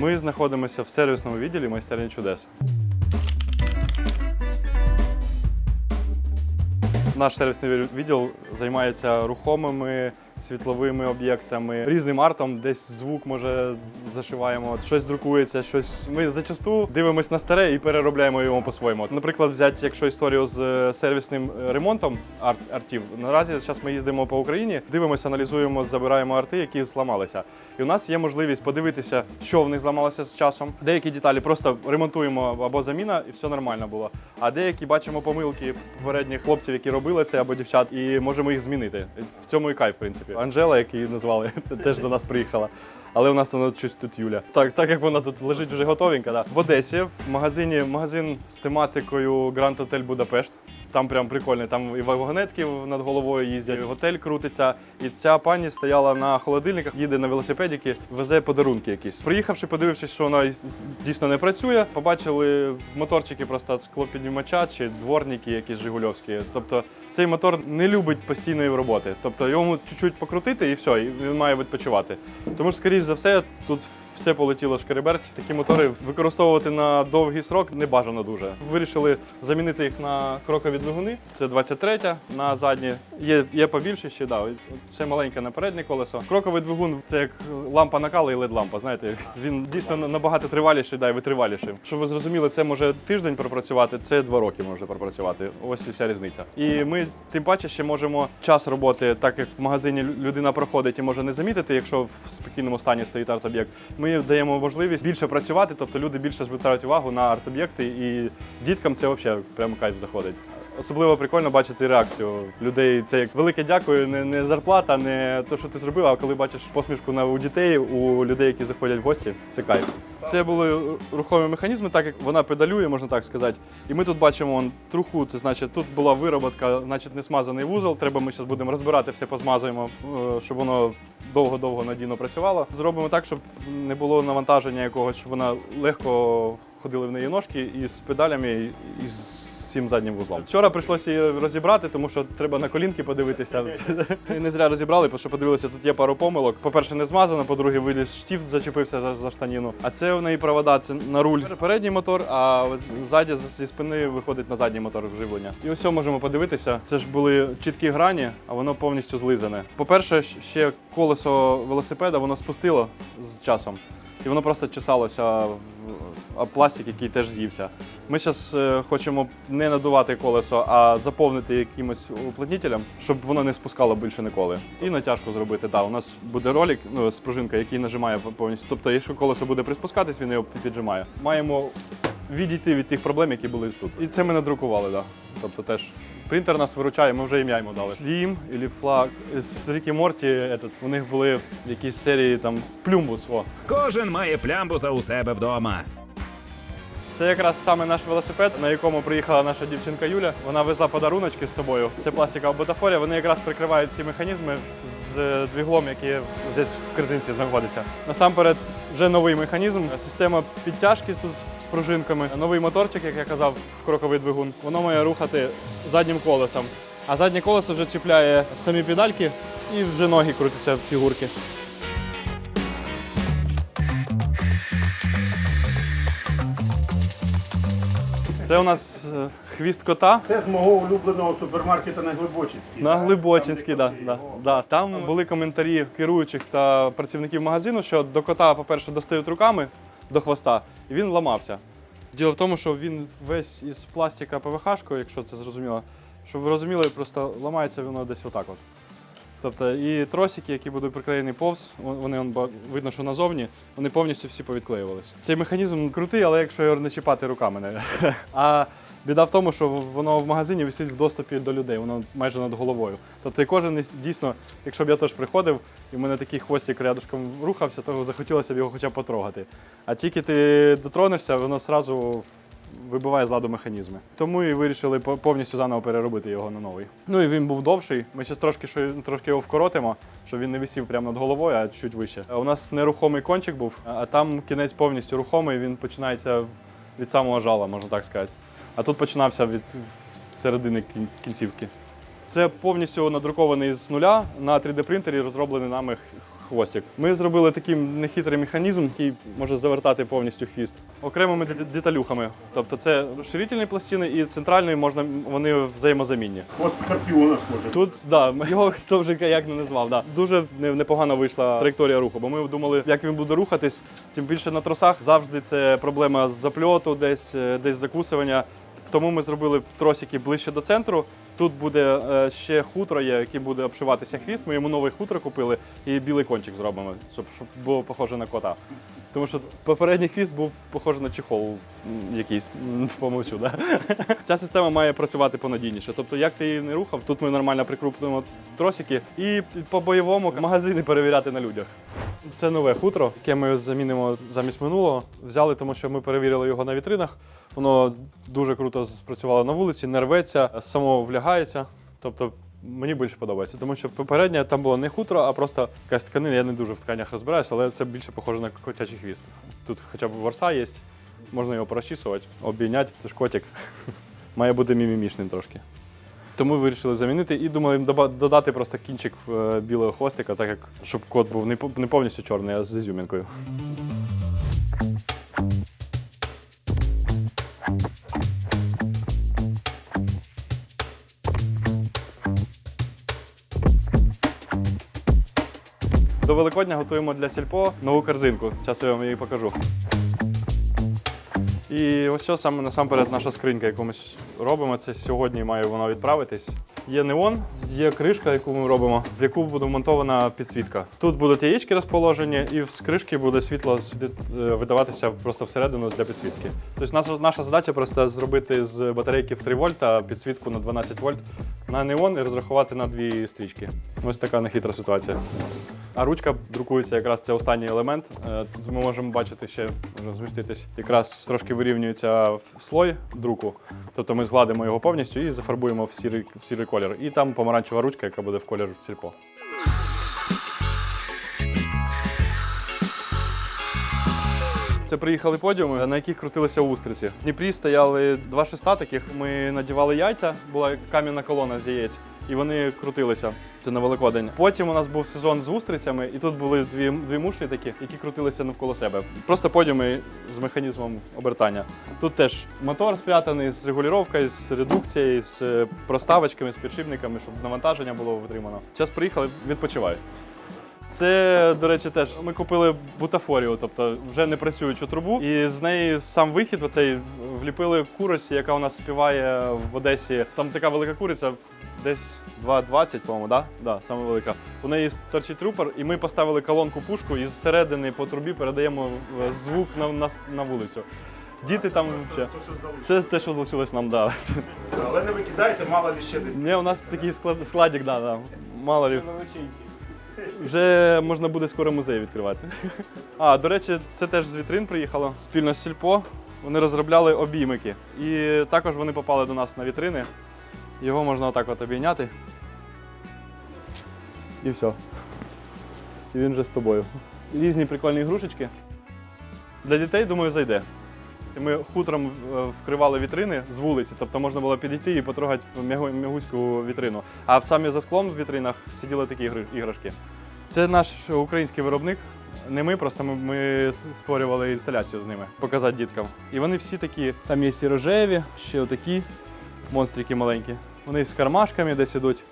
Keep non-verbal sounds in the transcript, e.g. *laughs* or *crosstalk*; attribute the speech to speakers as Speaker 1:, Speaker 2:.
Speaker 1: Ми знаходимося в сервісному відділі майстерні чудес. Наш сервісний відділ займається рухомими світловими об'єктами, різним артом, десь звук може зашиваємо, щось друкується, щось. Ми зачасту дивимося на старе і переробляємо його по-своєму. Наприклад, взяти, якщо історію з е, сервісним е, ремонтом арт артів. Наразі зараз ми їздимо по Україні, дивимося, аналізуємо, забираємо арти, які зламалися. І у нас є можливість подивитися, що в них зламалося з часом. Деякі деталі просто ремонтуємо або заміна, і все нормально було. А деякі бачимо помилки попередніх хлопців, які робили це або дівчат, і можемо їх змінити. В цьому і кайф, в принципі. Анжела, як її назвали, *laughs* теж до нас приїхала. Але у нас вона щось тут Юля. Так, так як вона тут лежить вже готовенька. Да. В Одесі в магазині магазин з тематикою Grand Hotel Будапешт. Там прям прикольно. Там і вагонетки над головою їздять, і готель крутиться. І ця пані стояла на холодильниках, їде на велосипедіки, везе подарунки якісь. Приїхавши, подивившись, що вона дійсно не працює, побачили моторчики просто склопіднімача чи дворники якісь жигульовські. Тобто цей мотор не любить постійної роботи. Тобто йому чуть-чуть покрутити і все, і він має відпочивати. Тому що, скоріш за все, тут все полетіло шкереберть. Такі мотори використовувати на довгий срок не бажано дуже. Вирішили замінити їх на крокові двигуни. Це 23 на задні. Є, є побільше ще, да. Ще маленьке на переднє колесо. Кроковий двигун це як лампа накала і LED-лампа. Знаєте, *laughs* він дійсно набагато триваліший, да, і витриваліший. Щоб ви зрозуміли, це може тиждень пропрацювати, це два роки може пропрацювати. Ось і вся різниця. І ми тим паче ще можемо час роботи, так як в магазині людина проходить і може не замітити, якщо в спокійному стані стоїть арт-об'єкт. Ми даємо можливість більше працювати, тобто люди більше звертають увагу на арт-об'єкти, і діткам це взагалі прямо кайф заходить. Особливо прикольно бачити реакцію людей. Це як велике дякую, не, не зарплата, не те, що ти зробив, а коли бачиш посмішку на у дітей, у людей, які заходять в гості, це кайф. Це були рухомі механізми, так як вона педалює, можна так сказати. І ми тут бачимо вон, труху, це значить тут була вироботка, значить не смазаний вузол. Треба ми зараз будемо розбирати, все позмазуємо, е, щоб воно довго-довго надійно працювало. Зробимо так, щоб не було навантаження якогось, щоб вона легко ходили в неї ножки із педалями і цим заднім вузлом. Вчора прийшлося її розібрати, тому що треба на колінки подивитися. *laughs* І не зря розібрали, тому що подивилися, тут є пару помилок. По-перше, не змазано, по-друге, виліз штифт, зачепився за, за штаніну. А це в неї провода, це на руль передній мотор, а ззаді зі спини виходить на задній мотор вживлення. І ось можемо подивитися. Це ж були чіткі грані, а воно повністю злизане. По-перше, ще колесо велосипеда воно спустило з часом. І воно просто чесалося в пластик, який теж з'ївся. Ми зараз хочемо не надувати колесо, а заповнити якимось уплотнителем, щоб воно не спускало більше ніколи. І натяжку зробити. Так, у нас буде ролик ну, з пружинкою, який нажимає повністю. Тобто, якщо колесо буде приспускатись, він його піджимає. Маємо відійти від тих проблем, які були тут. І це ми надрукували, так. Тобто теж принтер нас виручає, ми вже ім'я йому дали. Слім або флаг. З Рікі Морті этот, у них були якісь серії там плюмбус. О.
Speaker 2: Кожен має плямбуса у себе вдома.
Speaker 1: Це якраз саме наш велосипед, на якому приїхала наша дівчинка Юля. Вона везла подаруночки з собою. Це пластикова бутафорія. Вони якраз прикривають ці механізми з двіглом, який здесь в корзинці знаходиться. Насамперед, вже новий механізм, система підтяжки тут з пружинками, новий моторчик, як я казав, кроковий двигун. Воно має рухати заднім колесом. А заднє колесо вже чіпляє самі педальки і вже ноги крутяться в фігурки. Це у нас е, хвіст кота.
Speaker 3: Це з мого улюбленого супермаркету на Глибочицькій.
Speaker 1: На Глибочинській, да, да, да. Там були коментарі керуючих та працівників магазину, що до кота, по-перше, достають руками до хвоста, і він ламався. Діло в тому, що він весь із пластика ПВХ-шкою, якщо це зрозуміло, щоб ви розуміли, просто ламається воно десь отак. От. Тобто і тросики, які будуть приклеєні повз, вони он, видно, що назовні, вони повністю всі повідклеювалися. Цей механізм крутий, але якщо його не чіпати руками, не. *laughs* А біда в тому, що воно в магазині висить в доступі до людей, воно майже над головою. Тобто і кожен дійсно, якщо б я теж приходив, і в мене такий хвостик рядышком рухався, то захотілося б його хоча б потрогати. А тільки ти дотронешся, воно одразу вибиває з ладу механізми. Тому і вирішили по- повністю заново переробити його на новий. Ну і він був довший. Ми зараз трошки, що- трошки його вкоротимо, щоб він не висів прямо над головою, а чуть вище. У нас нерухомий кончик був, а там кінець повністю рухомий, він починається від самого жала, можна так сказати. А тут починався від середини кінцівки. Це повністю надрукований з нуля на 3D принтері розроблений нами хвостик. Ми зробили такий нехитрий механізм, який може завертати повністю хвіст окремими деталюхами. Тобто це розширительні пластини і центральної можна вони взаємозамінні.
Speaker 3: Хвост скорпіона схоже.
Speaker 1: Тут да, *laughs* його хто вже як не назвав. Да. Дуже непогано вийшла траєкторія руху, бо ми думали, як він буде рухатись. Тим більше на тросах завжди це проблема з запльоту, десь, е, десь закусування. Тому ми зробили тросики ближче до центру. Тут буде е, ще хутро, яким буде обшиватися хвіст. Ми йому новий хутро купили і білий кончик зробимо, щоб, щоб було похоже на кота. Тому що попередній хвіст був похожий на чехол якийсь, *laughs* помовчу. Да? Ця система має працювати понадійніше. Тобто, як ти її не рухав, тут ми нормально прикріплюємо тросики і по бойовому магазини перевіряти на людях. Це нове хутро, яке ми замінимо замість минулого. Взяли, тому що ми перевірили його на вітринах. Воно дуже круто спрацювало на вулиці, не рветься, само влягається. Тобто мені більше подобається, тому що попереднє там було не хутро, а просто якась тканина. Я не дуже в тканях розбираюся, але це більше похоже на котячий хвіст. Тут хоча б ворса є, можна його прочісувати, обійняти. Це ж котик. *laughs* Має бути мімімішним трошки. Тому вирішили замінити і думали додати просто кінчик е, білого хвостика, так як щоб кот був не повністю чорний, а з ізюмінкою. До Великодня готуємо для сільпо нову корзинку. Зараз я вам її покажу. І ось що саме насамперед наша скринька, яку ми робимо. Це сьогодні має вона відправитись. Є неон, є кришка, яку ми робимо, в яку буде вмонтована підсвітка. Тут будуть яєчки розположені, і з кришки буде світло е, видаватися просто всередину для підсвітки. Тобто наша, наша задача просто зробити з батарейки в 3 вольта підсвітку на 12 вольт на неон і розрахувати на дві стрічки. Ось така нехитра ситуація. А ручка друкується якраз це останній елемент. Е, Тут ми можемо бачити ще, можна зміститись, якраз трошки вирівнюється слой друку. Тобто ми згладимо його повністю і зафарбуємо в сірий, в сірий колір. І там помаранчева ручка, яка буде в колір сільпо. Це приїхали подіуми, на яких крутилися устриці. В Дніпрі стояли два шеста таких. Ми надівали яйця, була кам'яна колона з яєць, і вони крутилися. Це на Великодень. Потім у нас був сезон з устрицями, і тут були дві, дві мушлі такі, які крутилися навколо себе. Просто подіуми з механізмом обертання. Тут теж мотор спрятаний з регулюванням, з редукцією, з е, проставочками, з підшипниками, щоб навантаження було витримано. Зараз приїхали, відпочивають. Це, до речі, теж ми купили бутафорію, тобто вже не працюючу трубу. І з неї сам вихід оцей вліпили курочці, яка у нас співає в Одесі. Там така велика куриця, десь 2,20, по-моєму, да? Да, саме велика. У неї торчить рупор, і ми поставили колонку пушку і зсередини по трубі передаємо е, звук на, на, на вулицю. Діти там взагалі.
Speaker 3: То, що.
Speaker 1: Це те, що залишилось нам, да.
Speaker 3: Але не викидайте, мало ли ще десь.
Speaker 1: Не, у нас такий склад, складик, да, да. Мало ли. Вже можна буде скоро музей відкривати. А, до речі, це теж з вітрин приїхало спільно з Сільпо. Вони розробляли обіймики. І також вони попали до нас на вітрини. Його можна отак от обійняти. І все. І він вже з тобою. Різні прикольні ігрушечки. Для дітей, думаю, зайде. Ми хутром е, вкривали вітрини з вулиці, тобто можна було підійти і потрогати м'ягуську вітрину. А в самі за склом в вітринах сиділи такі іграшки. Це наш український виробник. Не ми, просто ми, створювали інсталяцію з ними, показати діткам. І вони всі такі, там є і рожеві, ще отакі монстрики маленькі. Вони з кармашками десь ідуть.